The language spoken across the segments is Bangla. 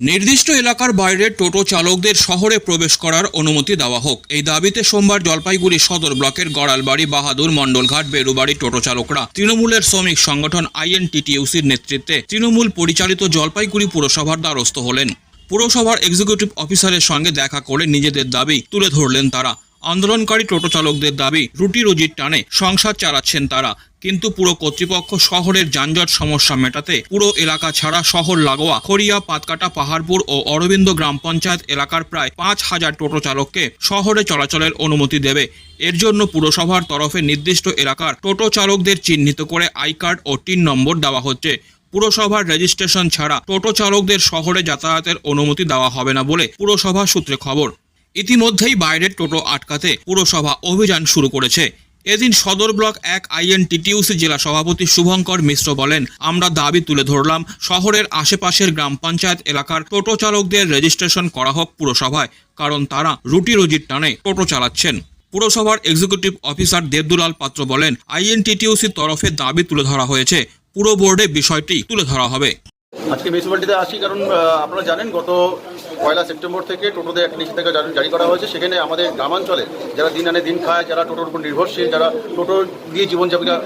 নির্দিষ্ট এলাকার বাইরে টোটো চালকদের শহরে প্রবেশ করার অনুমতি দেওয়া হোক। এই দাবিতে সোমবার জলপাইগুড়ি সদর ব্লকের গড়ালবাড়ি বাহাদুর মণ্ডলঘাট বেরুবাড়ি টোটো চালকরা তৃণমূলের শ্রমিক সংগঠন আইএনটিটিউসির নেতৃত্বে তৃণমূল পরিচালিত জলপাইগুড়ি পুরসভার দ্বারস্থ হলেন। পুরসভার এক্সিকিউটিভ অফিসারের সঙ্গে দেখা করে নিজেদের দাবি তুলে ধরলেন তারা। আন্দোলনকারী টোটো চালকদের দাবি, রুটি রুজির টানে সংসার চালাচ্ছেন তারা। কিন্তু পুরো কর্তৃপক্ষ শহরের যানজট সমস্যা মেটাতে পুরো এলাকা ছাড়া শহর লাগোয়া, খড়িয়া, পাতকাটা, পাহাড়পুর ও অরবিন্দ গ্রাম পঞ্চায়েত এলাকার প্রায় পাঁচ হাজার টোটো চালককে শহরে চলাচলের অনুমতি দেবে। এর জন্য পুরসভার তরফে নির্দিষ্ট এলাকার টোটো চালকদের চিহ্নিত করে আই কার্ড ও টিন নম্বর দেওয়া হচ্ছে। পুরসভার রেজিস্ট্রেশন ছাড়া টোটো চালকদের শহরে যাতায়াতের অনুমতি দেওয়া হবে না বলে পুরসভা সূত্রে খবর। ইতিমধ্যেই বাইরের টোটো আটকাতে পুরসভা অভিযান শুরু করেছে। এদিন সদর ব্লক এক আইএনটিটিউসি জেলা সভাপতি শুভঙ্কর মিশ্র বলেন, আমরা দাবি তুলে ধরলাম, শহরের আশেপাশের গ্রাম পঞ্চায়েত এলাকার টোটো চালকদের রেজিস্ট্রেশন করা হোক পুরসভায়, কারণ তারা রুটি রুজির টানে টোটো চালাচ্ছেন। পুরসভার এক্সিকিউটিভ অফিসার দেবদুলাল পাত্র বলেন, আইএনটিটিউসির তরফে দাবি তুলে ধরা হয়েছে। পুরো বোর্ডে বিষয়টি তুলে ধরা হবে। আজকে মিউনিসিপ্যালিটিতে আসি, কারণ আপনারা জানেন গত পয়লা সেপ্টেম্বর থেকে টোটোতে একটা নিষেধাজ্ঞা জারি- করা হয়েছে। সেখানে আমাদের গ্রামাঞ্চলে যারা দিন আনে দিন খায়, যারা টোটোর উপর নির্ভরশীল, যারা টোটো দিয়ে জীবনযাপিকা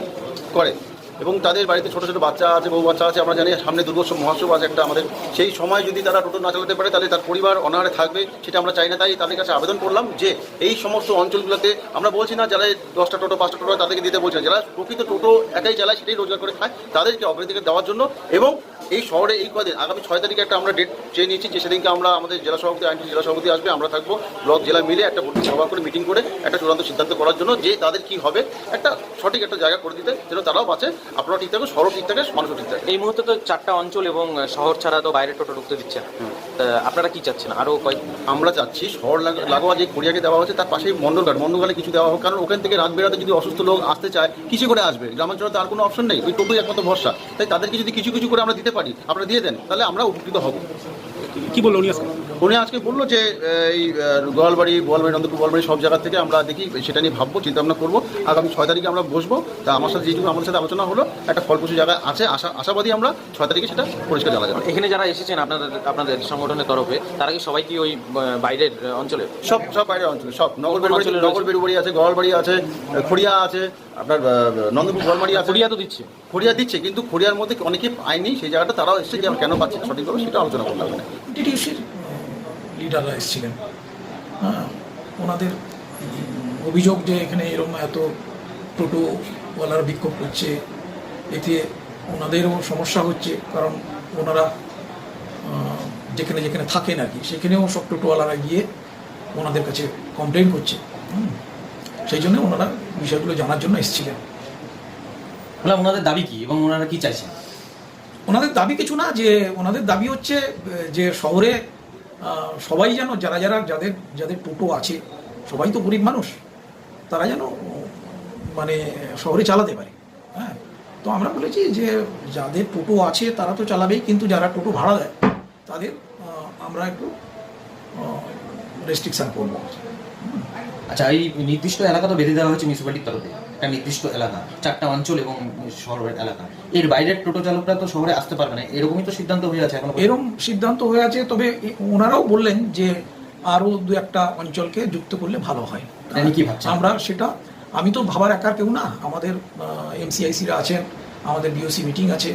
করে এবং তাদের বাড়িতে ছোটো ছোটো বাচ্চা আছে, বউ বাচ্চা আছে, আমরা জানি সামনে দুর্গোৎসব, মহোৎসব আছে একটা আমাদের। সেই সময় যদি তারা টোটো না চালাতে পারে, তাহলে তার পরিবার অনাহারে থাকবে, সেটা আমরা চাই না। তাই তাদের কাছে আবেদন করলাম যে এই সমস্ত অঞ্চলগুলোতে আমরা বলছি না, যারা দশটা টোটো, পাঁচটা টোটো তাদেরকে দিতে বলছি যারা প্রকৃত টোটো একাই চালায়, সেটাই রোজগার করে খায়, তাদেরকে অগ্রাধিকার দেওয়ার জন্য এবং এই শহরে এই কদিন আগামী ছয় তারিখে একটা আমরা ডেট চেয়ে নিয়েছি যে সেদিনকে আমরা আমাদের জেলা সভাপতি আইনটি জেলা সভাপতি আসবে আমরা থাকব ব্লক জেলা মিলে একটা সভা করে মিটিং করে একটা চূড়ান্ত সিদ্ধান্ত করার জন্য যে তাদের কি হবে একটা সঠিক একটা জায়গা করে দিতে যেন তারাও বাঁচে আপনারা ঠিক থাকে সড়ক ঠিক থাকে মানুষও ঠিক থাকে। এই মুহূর্তে তো চারটা অঞ্চল এবং শহর ছাড়া তো বাইরে টোটো ঢুকতে দিচ্ছে না। তা আপনারা কি চাচ্ছেন? আরও কয়েক আমরা চাচ্ছি শহর লাগোয়া যে কোরিয়াকে দেওয়া হচ্ছে তার পাশেই মন্ডলঘাট। মন্ডলঘাটে কিছু দেওয়া হোক কারণ ওখান থেকে রাত বেরাতে যদি অসুস্থ লোক আসতে চায় কিছু করে আসবে। গ্রামাঞ্চলে তার কোনো অপশন নেই ওই টোটোই একমাত্র ভরসা। তাই তাদেরকে যদি কিছু কিছু করে আমরা দিতে পারি আপনারা দিয়ে দেন তাহলে আমরা উপকৃত হব। কি বলল উনি উনি আজকে বলল যে এই গোয়ালবাড়ি গোয়ালবাড়ি নন্দপুর গোয়ালবাড়ি সব জায়গা থেকে আমরা দেখি সেটা নিয়ে ভাববো চিন্তা ভাবনা করব। আগামী ছয় তারিখে আমরা বসবো। তা আমার সাথে যেটুকু আমাদের সাথে আলোচনা হলো একটা ফলপ্রসূ জায়গা আছে আশা আশাবাদী আমরা ছয় তারিখে সেটা পরিষ্কার জানা যাবে। এখানে যারা এসেছেন আপনাদের আপনাদের সংগঠনের তরফে তারা কি সবাই কি ওই বাইরের অঞ্চলে? সব সব বাইরের অঞ্চলে সব। নগর বেরুবাড়ি অঞ্চলে নগর বেরুবাড়ি আছে গোয়ালবাড়ি আছে খড়িয়া আছে আপনার নন্দপুর গোয়ালবাড়ি আছে। কুড়িয়া তো দিচ্ছে। খড়িয়া দিচ্ছে কিন্তু খড়িয়ার মধ্যে অনেকে পায়নি সেই জায়গাটা তারাও এসছে যে কেন পাচ্ছি সঠিকভাবে সেটা আলোচনা করলাম লিডাররা এসেছিলেন। হ্যাঁ ওনাদের অভিযোগ যে এখানে এরকম এত টোটোওয়ালারা বিক্ষোভ করছে এতে ওনাদেরও সমস্যা হচ্ছে কারণ ওনারা যেখানে যেখানে থাকেন আর কি সেখানেও সব টোটোওয়ালারা গিয়ে ওনাদের কাছে কমপ্লেন করছে। সেই জন্য ওনারা বিষয়গুলো জানার জন্য এসেছিলেন। বললাম ওনাদের দাবি কি এবং ওনারা কি চাইছেন? ওনাদের দাবি কিছু না যে ওনাদের দাবি হচ্ছে যে শহরে সবাই যেন, যারা যারা, যাদের যাদের টোটো আছে, সবাই তো গরিব মানুষ, তারা যেন মানে শহরে চালাতে পারে। হ্যাঁ? তো আমরা বলেছি যে, যাদের টোটো আছে, তারা তো চালাবেই, কিন্তু যারা টোটো ভাড়া দেয়, তাদের আমরা একটু রেস্ট্রিকশান করব। আচ্ছা এই নির্দিষ্ট এলাকা তো বেঁধে দেওয়া হয়েছে মিউনিসিপ্যালিটির তরফে একটা নির্দিষ্ট এলাকা চারটা অঞ্চল এবং শহরের এলাকা। এর বাইরের টোটো চালকরা তো শহরে আসতে পারবে না এরকমই তো সিদ্ধান্ত হয়ে আছে এখন এরকম সিদ্ধান্ত হয়ে আছে তবে ওনারাও বললেন যে আরও দু একটা অঞ্চলকে যুক্ত করলে ভালো হয়। কি? আমরা সেটা আমি তো ভাবার একার কেউ না আমাদের এমসিআইসিরা আছেন আমাদের বিওসি মিটিং আছে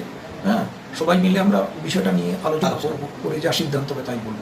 হ্যাঁ সবাই মিলে আমরা বিষয়টা নিয়ে আলোচনা। করব করে যা সিদ্ধান্ত হবে তাই বলব।